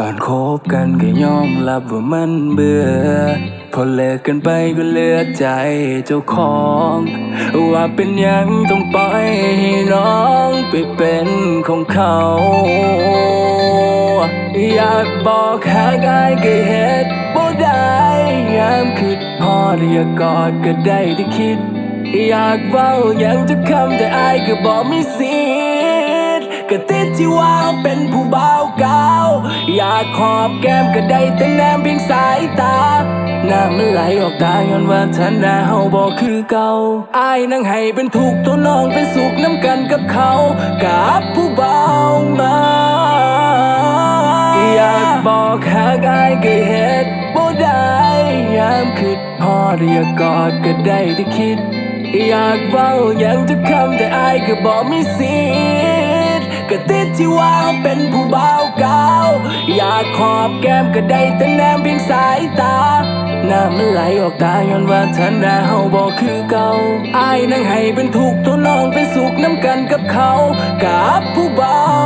ตอนคบกันก็ยอมรับว่ามันเบื่อ พอเลิกกันไปก็เลือใจเจ้าของ ว่าเป็นยังต้องปล่อยให้น้องไปเป็นของเขา อยากบอกหากอายก็เฮ็ดบ่ได้ยามคิดพอดอยากกอดก็ได้แต่คิด อยากเว้ายังจะคำแต่อายก็บอกไม่สิทธิ์ก็ติดที่ว่าเป็นผู้บ่าวกา อยากขอบแก้มก็ได้แต่แนมเพียงสายตาน้ำมันไหลออกตาย้อนว่าทันหน้าเฮาบ่คือเก่าอายนั่งให้เป็นทุกข์ตัวน้องเป็นสุขน้ำกันกับเขากับผู้บ่ามาอยากบอกหากอายก็เฮ็ดบ่ได้ยามคิดพอดอยากกอดก็ได้แต่คิด อยากเว้าหยังจะคำแต่อายก็บอกไม่สิท ธิ์ก็ติดที่ว่าเป็นผู้บ่าวเก่าอยากขอบแก้มก็ได้แต่แนมเพียงสายตาน้ำมันไหลออกตาย้อนว่าทันนะเฮาบอกคือเก่าอายนั่งให้เป็นทุกข์ตัวน้องเป็นสุขน้ำกันกับเขากับผู้บ่าวมา